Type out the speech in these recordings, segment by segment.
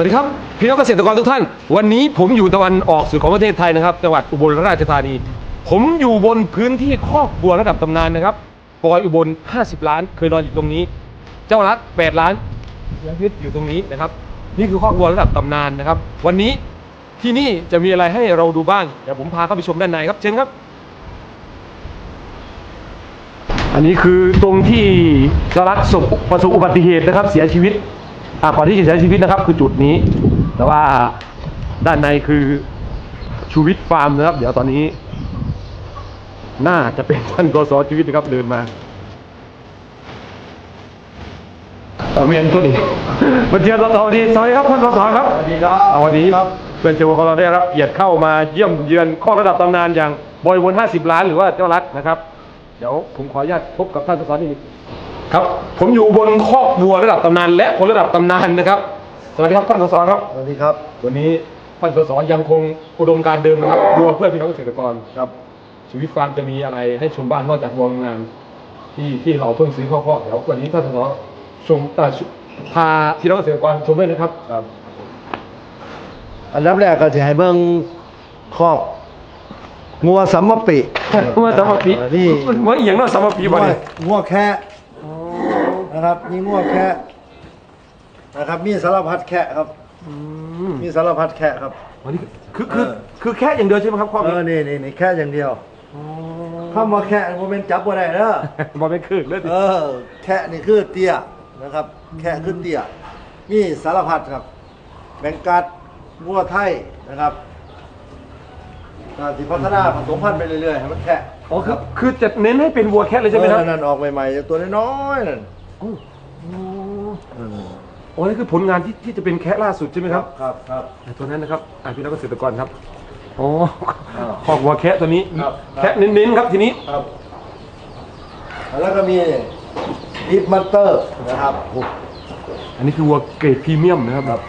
วัสดีครับ พี่น้องเกษตรกรทุกท่าน วันนี้ผมอยู่ตะวันออกสุดของประเทศไทยนะครับจังหวัดอุบลราชธานี ผมอยู่บนพื้นที่คอกบัวระดับตำนานนะครับปอยอุบล 50 ล้านเคยนอนอยู่ตรงนี้ เจ้ารัฐ8ล้านเสียชีวิตอยู่ตรงนี้นะครับ นี่คือคอกบัวระดับตำนานนะครับ วันนี้ที่นี่จะมีอะไรให้เราดูบ้างเดี๋ยวผมพาเข้าไปชมด้านในครับเชิญครับ อันนี้คือตรงที่เจ้ารัฐศพประสบอุบัติเหตุนะครับเสียชีวิต อ่าก่อนที่จะเสียชีวิตนะครับ คือจุดนี้ แต่ว่าด้านในคือชูวิทย์ฟาร์มนะครับ เดี๋ยวตอนนี้ น่าจะเป็นท่านกสชีวิตนะครับเดินมาเอาเมียนตัวนี้มาเจอเราสวัสดีสวัสดีครับท่านกสครับสวัสดีครับวันนี้ครับเพื่อนเจ้าของเราได้รับเกียรติเข้ามาเยี่ยมเยือนข้อระดับตำนานอย่างบอยวน50 ล้านหรือว่าเจ้ารัฐนะครับ เดี๋ยวผมขออนุญาตพบกับท่านกสนิด ครับ ผมอยู่บนคอกวัวระดับตำนานและคนระดับตำนานนะครับ สวัสดีครับท่านกสครับ สวัสดีครับ วันนี้ท่านสสยังคงอุดมการณ์เดิมนะครับวัวเพื่อพี่น้องเกษตรกรครับ ชีวิตฟาร์มจะมีอะไรให้ชมบ้านนอกจากวัวงามที่ที่เราเพิ่งซื้อข้อข้อเดี๋ยววันนี้ท่านสสชมตาพาพี่น้องเกษตรกรชมด้วยนะครับครับ อันดับแรกก็จะให้เบิ่งครอบงัวสัมมปีว่าสามปีนี่ว่าอีหยังเนาะสามปีงับ่วเนี่ยงัวแค่ นะครับนี่งัวแค่นะครับ มีสารพัดแค่ครับ อืมมีสารพัดแค่ครับ อันนี้คือคือเออ คือแค่อย่างเดียวใช่ไหมครับข้อเอนี้อนี่นี่นี่แค่อย่างเดียวคำว่าแค่บ่แม่นจับบ่ได้เด้อ บอลไม่คืนเลยสิเออ แค่นี่คือเตี้ยนะครับ แค่คือเตี้ยมีสารพัดครับ แบงกัดงัวไทยนะครับการที่พัฒนาผสมพันธุ์ไปเรื่อยๆให้มันแค่อ๋อคือคือจะเน้นให้เป็นวัวแค่เลยใช่ไหมครับ เออนั่นออกใหม่ๆจากตัวน้อยๆนั่น โอ้อืมโอ้นี่คือผลงานที่ที่จะเป็นแค่ล่าสุดใช่ไหมครับครับครับอะตัวนั้นนะครับอะพี่น้องเกษตรกรครับโอ้อ่าขอกวัวแค่ตัวนี้ครับแค่เน้นๆครับทีนี้ครับ แล้วก็มีดิฟมัตเตอร์นะครับ อันนี้คือวัวเกรดพรีเมียมนะครับครับ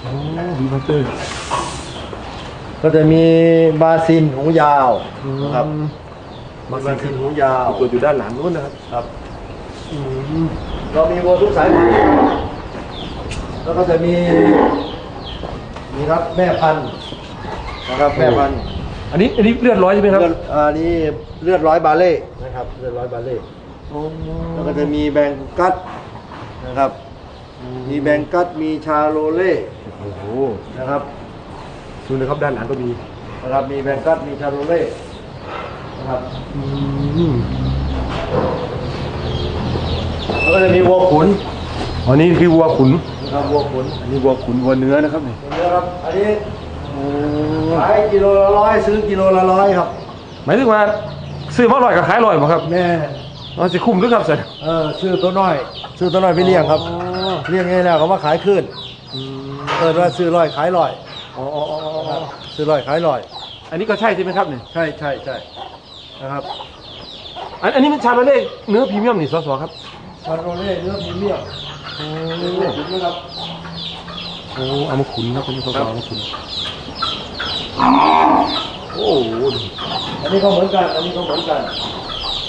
โอ้ดีมากเลยก็จะมีบาซินหูยาวนะครับบาซินหูยาวตัวอยู่ด้านหลังนู้นนะครับครับ เรามีวัวทุกสายพันธุ์แล้วก็จะมีนี่ครับแม่พันธุ์นะครับแม่พันธุ์อันนี้อันนี้เลือดร้อยใช่ไหมครับ เลือดอันนี้เลือดร้อยบาเล่นะครับเลือดร้อยบาเล่แล้วก็จะมีแบงกัดนะครับ มีแบงกัดมีชาโรเล่โอ้โหนะครับดูนะครับด้านหลังก็มีนะครับมีแบงกัดมีชาโรเล่นะครับอืม แล้วก็จะมีวัวขุนอันนี้คือวัวขุนนะครับวัวขุนอันนี้วัวขุนวัวเนื้อนะครับนี่เห็นไหมครับอันนี้ขายกิโลละร้อยซื้อกิโลละร้อยครับหมายถึงว่าซื้อมาอร่อยกับขายอร่อยป่ะครับแม่เราจะคุ้มหรือครับเสร็จเออซื้อตัวน้อยซื้อตัวน้อยไปเลี้ยงครับอ๋อเลี้ยงไงแล้วเขามาขายคืนเปิดว่าซื้อร้อยขายร้อยอ๋ออ๋ออ๋ออ๋อซื้อร้อยขายร้อย อันนี้ก็ใช่ใช่ไหมครับเนี่ยใช่ใช่ใช่นะครับอันอันนี้มันชาโลเล่เนื้อพรีเมียมนี่สสครับ ชาโรเล่เนื้อพรีเมียมเนื้อขุนนะครับโอ้เอามาขุนครับคุณสสเอามาขุนโอ้โหอันนี้ก็เหมือนกัน อันนี้ก็เหมือนกัน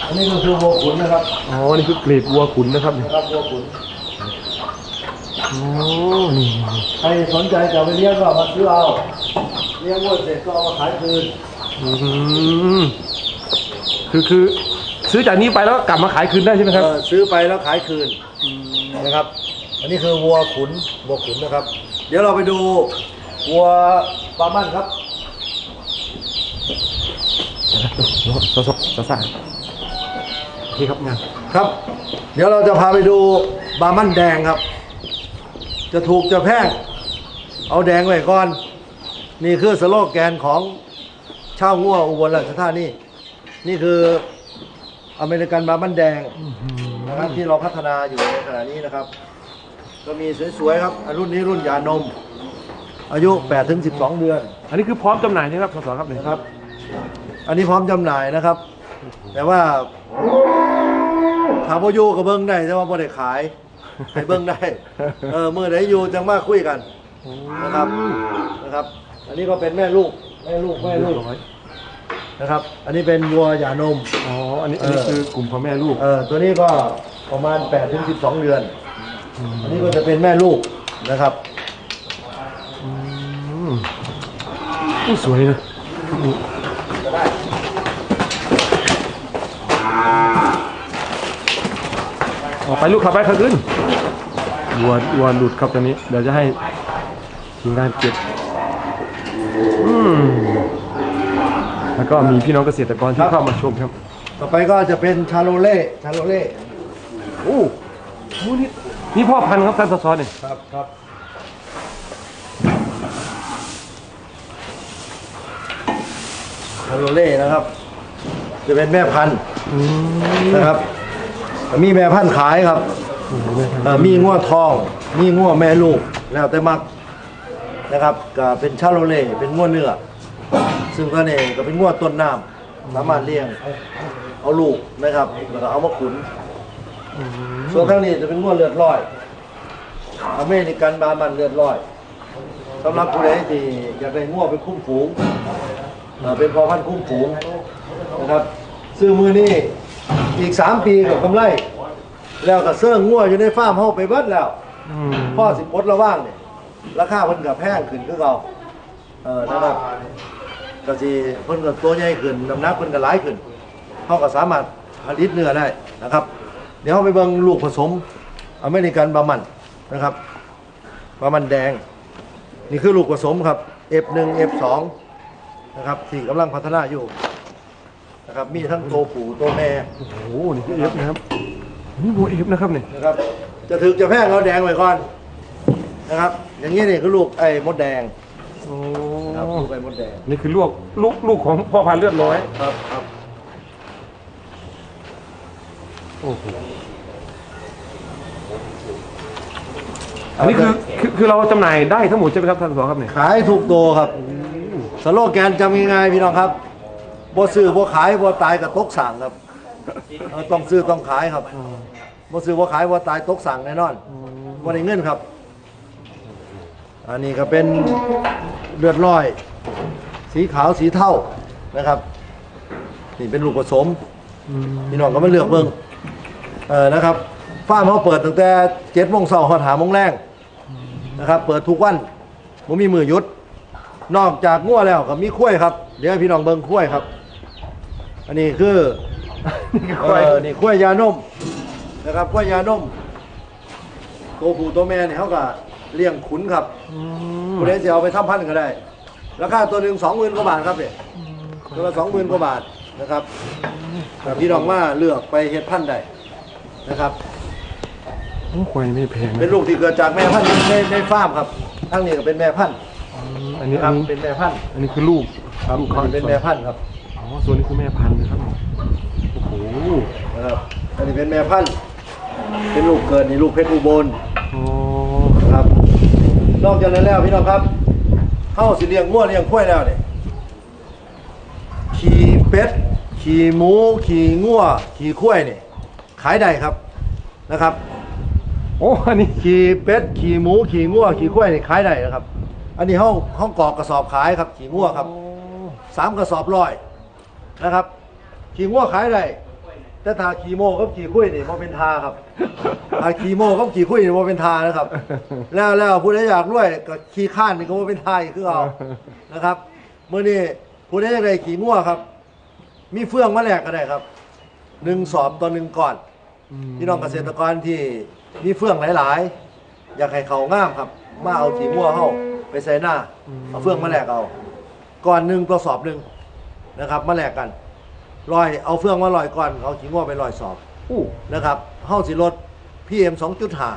อันนี้ก็คือวัวขุนนะครับ อ๋อ นี่คือเกรดวัวขุนนะครับนี่นะครับวัวขุนโอ้นี่ใครสนใจจะเอาไปเลี้ยงก็มาซื้อเอา เลี้ยงวัวเสร็จก็เอามาขายคืน อืมคือคือ ซื้อจากนี้ไปแล้วก็กลับมาขายคืนได้ใช่ไหมครับเออซื้อไปแล้วขายคืนนะครับ อันนี้คือวัวขุนวัวขุนนะครับ เดี๋ยวเราไปดูวัวปลามั่นครับสสสสโอเคครับงานครับ เดี๋ยวเราจะพาไปดูบาร์มันแดงครับ จะถูกจะแพงเอาแดงไว้ก่อน นี่คือสโลแกนของชาวงัวอุบลราชธานีนี่คือ อเมริกันบาร์มันแดงนะครับที่เราพัฒนาอยู่ในขณะนี้นะครับ ก็มีสวยๆครับอะรุ่นนี้รุ่นยานม อายุ8ถึง12 เดือนอันนี้คือพร้อมจำหน่ายใช่ไหมครับสสครับเนี่ยนะครับ อันนี้พร้อมจำหน่ายนะครับ แต่ว่าถามว่าอยู่กับเบิ้งได้แต่ว่าบ่ได้ขายให้เบิ้งได้เออเมื่อไหนอยู่จังมาคุยกันนะครับนะครับ อันนี้ก็เป็นแม่ลูกแม่ลูกแม่ลูกร้อย นะครับ อันนี้เป็นวัวหย่านม อ๋อ อันนี้อันนี้คือกลุ่มพ่อแม่ลูก เออตัวนี้ก็ประมาณ8ถึงสิบสองเดือน อันนี้ก็จะเป็นแม่ลูกนะครับ อืมอู้สวยนะออกไปลูกขับไปขึ้นวัววัวหลุดครับตอนนี้ เดี๋ยวจะให้ทีมงานเก็บอื แล้วก็มีพี่น้องเกษตรกรที่เข้ามาชมครับ ต่อไปก็จะเป็นชาโลเล่ชาโลเล่โอ้โหนี่นี่พ่อพันธุ์ครับท่านสสเนี่ยครับครับชาโลเล่นะครับ จะเป็นแม่พันธุ์อืมนะครับ มีแม่พันธุ์ขายครับเอ่อมีง้วทอง มีง้วแม่ลูก แล้วแต่มักนะครับก็เป็นชาโลเล่เป็นง้วเนื้อ ซึ่งตัวนี้ก็เป็นง้วต้นน้ำสามารถเลี้ยง เอาลูกนะครับ แล้วก็เอามาขุน ส่วนข้างนี้จะเป็นง้วเลือดลอย อเมริกันบามันเลือดลอยสำหรับผู้ใดที่อยากได้ง้วไปคุ้มฝูงเอ่อเป็นพอพันธุ์คุ้มฝูงนะครับ ซื้อมือนี่อีกสามปีกับกำไร แล้วก็เสื้อง้วอยู่ในฟาร์มเฮาไปเบิดแล้วอืมพ่อสิปลดระว่างเนี่ยราคาเพิ่นกับแพงขึ้นคือเก่าเออนะครับ ก็สิเพิ่นก็ตัวใหญ่ขึ้นน้ำหนักเพิ่นก็หลายขึ้นเฮาก็สามารถผลิตเนื้อได้นะครับ เดี๋ยวเราไปเบิ่งลูกผสมอเมริกันบามันนะครับบามันแดง นี่คือลูกผสมครับ F1 F2 นะครับที่กำลังพัฒนาอยู่นะครับมีทั้งตัวผู้ตัวแม่โอ้โหนี่คือเอฟนะครับนี่วัวเอฟนะครับเนี่ยนะครับจะถึกจะแพงเอาแดงไว้ก่อนนะครับ อย่างนี้นี่คือลูกไอ้มดแดงโอ้ ครับลูกไอ้มดแดงนี่คือลูกลูกลูกของพ่อพันธุ์เลือดร้อย ครับครับโอ้โหอันนี้คือคือคือเราจำหน่ายได้ทั้งหมดใช่ไหมครับท่านสสครับเนี่ยขายถูกตัวครับสโลแกนจำง่ายๆพี่น้องครับบ่ซื้อบ่ขายบ่ตายกับตกสั่งครับเออต้องซื้อต้องขายครับบ่ซื้อบ่ขายบ่ตายตกสั่งแน่นอนบ่ได้เงินครับ อันนี้ก็เป็นเลือดร้อย สีขาวสีเทานะครับ นี่เป็นลูกผสมอืมพี่น้องก็มาเลือกเบิ่งเออนะครับฟาร์มเขาเปิดตั้งแต่เจ็ดโมงเช้าหอดหาโมงแรงนะครับ เปิดทุกวันผมมีมือหยุด นอกจากงัวแล้วก็มีข้วยครับ เดี๋ยวให้พี่น้องเบิ่งข้วยครับ อันนี้คือเออนี่ข้วยยานมนะครับข้วยยานมตัวผู้ตัวแม่เนี่ยเขาก็ เลี้ยงขุนครับอืมคุณเอจะเอาไปทำพันธุ์ก็ได้ ราคาตัวหนึ่งสองหมื่นกว่าบาทครับเนี่ยตัวละสองหมื่นกว่าบาทนะครับแต่พี่น้องมาเลือกไปเฮ็ดพันธุ์ได้นะครับ โอ้ควายไม่แพงนะเป็นลูกที่เกิดจากแม่พันธุ์ในในฟาร์มครับทั้งนี้ก็เป็นแม่พันธุ์อืมอันนี้คอัรันบนี้เป็นแม่พันธุ์อันนี้คือลูกครับลูกเขาอันนี้เป็นแม่พันธุ์ครับอ๋อส่วนนี้คือแม่พันธุ์นะครับโอ้โหนะครับอันนี้เป็นแม่พันธุ์เป็นลูกเกิดนี่ลูกเพชรอุบล อ๋อนะครับ นอกจากนั้นแล้วพี่น้องครับเข้าสิเลี้ยงงัวเลี้ยงข้วยแล้วเนี่ยขี่เป็ดขี่หมูขี่งัวขี่ข้วยเนี่ยขายได้ครับนะครับ โอ้อันนี้ขี่เป็ดขี่หมูขี่งัวขี่ข้วยนี่ขายได้นะครับ อันนี้ห้องห้องกรอกกระสอบขายครับ ขี่งัวครับสามกระสอบร้อยนะครับ ขี่งัวขายได้ แต่ถ้าขี่โมกับขี่คุยนี่มันเป็นทาครับถ้าขี่โมกับขี่คุยนี่มันเป็นทานะครับ แล้วแล้วผู้ใดอยากด้วยก็ขี่ข้านนี่ก็บ่เป็นทาอีกคือเอานะครับเมื่อนี้ผู้ใดอยากได้ขี่งัวครับ มีเฟื่องมาแลกก็ได้ครับหนึ่งสอบต่อหนึ่งก่อนพี่น้องเกษตรกรที่มีเฟื่องหลายๆ อยากให้เขางามครับ มาเอาขี้มั่วเข้าไปใส่หน้าเอาเฟื่องมาแลกเอา ก่อนหนึ่งตัวสอบหนึ่งนะครับ มาแลกกัน ลอยเอาเฟื่องมาลอยก่อนเอาขี้มั่วไปลอยสอบโอ้นะครับเข้าสิลด PM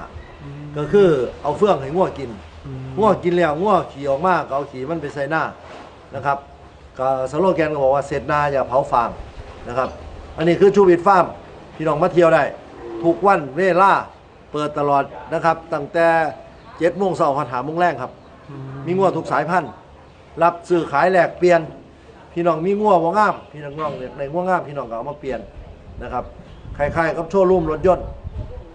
2.5ก็คือเอาเฟื่องให้ง่วกินง่วกินแล้วง่วขี่ออกมาก็เอาขี่มันไปใส่หน้านะครับก็สโลแกนก็บอกว่าเสร็จนาอย่าเผาฟางนะครับ อันนี้คือชูวิตฟาร์มพี่น้องมาเที่ยวได้ ทุกวันเวลาเปิดตลอดนะครับ ตั้งแต่เจ็ดโมงเช้าหาโมงแรงครับ มีงัวทุกสายพันธุ์ รับซื้อขายแลกเปลี่ยน พี่น้องมีงัวบ่งาม พี่น้องน้องในงัวงามพี่น้องก็เอามาเปลี่ยนนะครับคล้ายๆกับโชว์รูมรถยนต์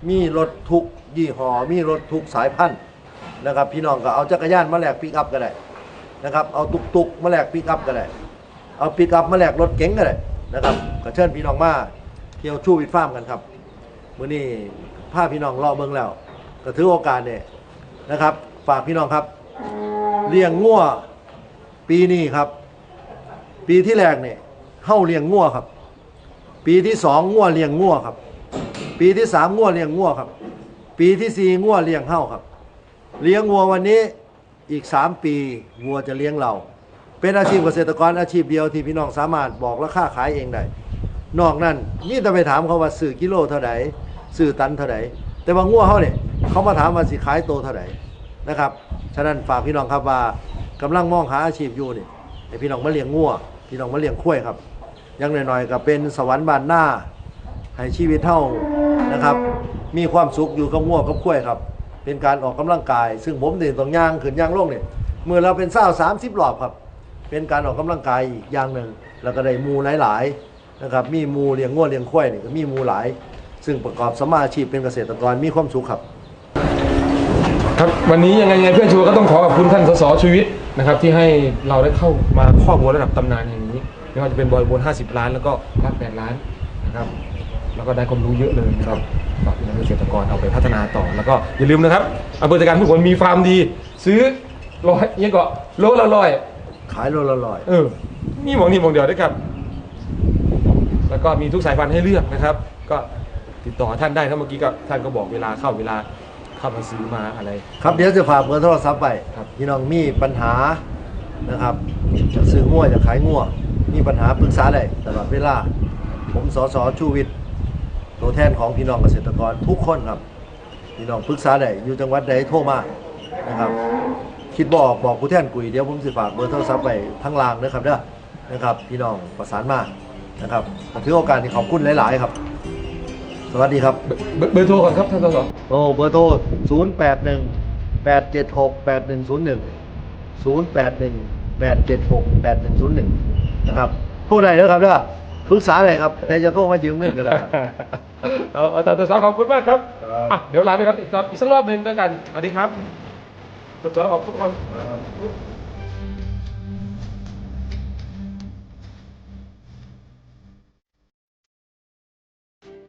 มีรถทุกยี่ห้อมีรถทุกสายพันธุ์นะครับ พี่น้องก็เอาจักรยานมาแลกปิกอัพก็ได้นะครับเอาตุกตุกมาแลกปิกอัพก็ได้เอาปิกอัพมาแลกรถเก๋งก็ได้นะครับก็เชิญพี่น้องมาเที่ยวชูวิทฟาร์มกันครับมื้อนี้พาพี่น้องรอเบิ่งแล้ว ก็ถือโอกาสเนี่ยนะครับ ฝากพี่น้องครับ เลี้ยงงัวปีนี้ครับ ปีที่แรกเนี่ยเฮ้าเลี้ยงงัวครับ ปีที่สองงัวเลี้ยงงัวครับ ปีที่สามงัวเลี้ยงงัวครับ ปีที่สี่งัวเลี้ยงเฮ้าครับ เลี้ยงงัววันนี้อีกสามปีงัวจะเลี้ยงเรา เป็นอาชีพเกษตรกรอาชีพเดียวที่พี่น้องสามารถบอกราคาขายเองได้นอกนั้นนี่แต่ไปถามเขาว่าซื้อกิโลเท่าไหร่ซื้อตันเท่าไหร่แต่ว่างัวเขาเนี่ยเขามาถามว่าสิขายโตเท่าไหร่นะครับ ฉะนั้นฝากพี่น้องครับว่ากำลังมองหาอาชีพอยู่นี่ ให้พี่น้องมาเลี้ยงงัวพี่น้องมาเลี้ยงข้วยครับยังหน้อยๆก็เป็นสวรรค์บานหน้าให้ชีวิตเท่านะครับ มีความสุขอยู่กับงัวกับข้วยครับ เป็นการออกกำลังกาย ซึ่งผมเด่นตรงย่างขึ้นย่างลงเนี่ยเมื่อเราเป็นเศร้าสามสิบรอบครับ เป็นการออกกำลังกายอีกอย่างหนึ่งแล้วก็ได้มูหลายๆนะครับ มีมูเลี้ยงงัวเลี้ยงข้วยนี่ก็มีมูหลาย ซึ่งประกอบสมาอาชีพเป็นเกษตรกรมีความสุขครับ ครับวันนี้ยังไงยังไงเพื่อนชัวร์ก็ต้องขอขอบคุณท่านสสชีวิตนะครับที่ให้เราได้เข้ามาครอบวัวระดับตำนานแห่งนี้ไม่ว่าจะเป็นบอยบน50 ล้านแล้วก็รัก8ล้านนะครับแล้วก็ได้ความรู้เยอะเลยนะครับฝากพี่น้องเกษตรกรเอาไปพัฒนาต่อแล้วก็อย่าลืมนะครับอำเภอตะการผู้คนมีฟาร์มดี ซื้อร้อยยังก็โลละร้อยขายโลละร้อยเออนี่หมองนี่หมองเดียวด้วยครับ แล้วก็มีทุกสายพันธุ์ให้เลือกนะครับ ก็ติดต่อท่านได้ครับเมื่อกี้ก็ท่านก็บอกเวลาเข้าเวลา เข้ามาซื้อมาอะไร ครับเดี๋ยวจะฝากเบอร์โทรศัพท์ไปครับ พี่น้องมีปัญหานะครับจะซื้องัวจะขายงัวมีปัญหาปรึกษาได้ตลอดเวลา ผมสสชูวิทย์ตัวแทนของพี่น้องเกษตรกรทุกคนครับ พี่น้องปรึกษาได้อยู่จังหวัดใดโทรมานะครับ คิดบออกบอกผู้แทนกุยเดี๋ยวผมสิฝากเบอร์โทรศัพท์ไปทั้งลางนะครับเด้อนะครับ พี่น้องประสานมานะครับถือโอกาสที่ขอบคุณหลาย ๆ ครับ สวัสดีครับ เบอร์เบอร์โทรก่อนครับท่านสสโอ้เบอร์โทร 0 8 1 8 7 6 8 1 0 1 0 8 1 8 7 6 8 1 0 1 นะครับผู้ใดนะครับเด้อปรึกษาเลยครับแต่จะโทรมายืมเงินก็ได้ครับเอาเอาท่านสสขอบคุณมากครับครับอะเดี๋ยวลาไปครับอีกรอบอีกสักรอบหนึ่งแล้วกันสวัสดีครับสสขอบคุณ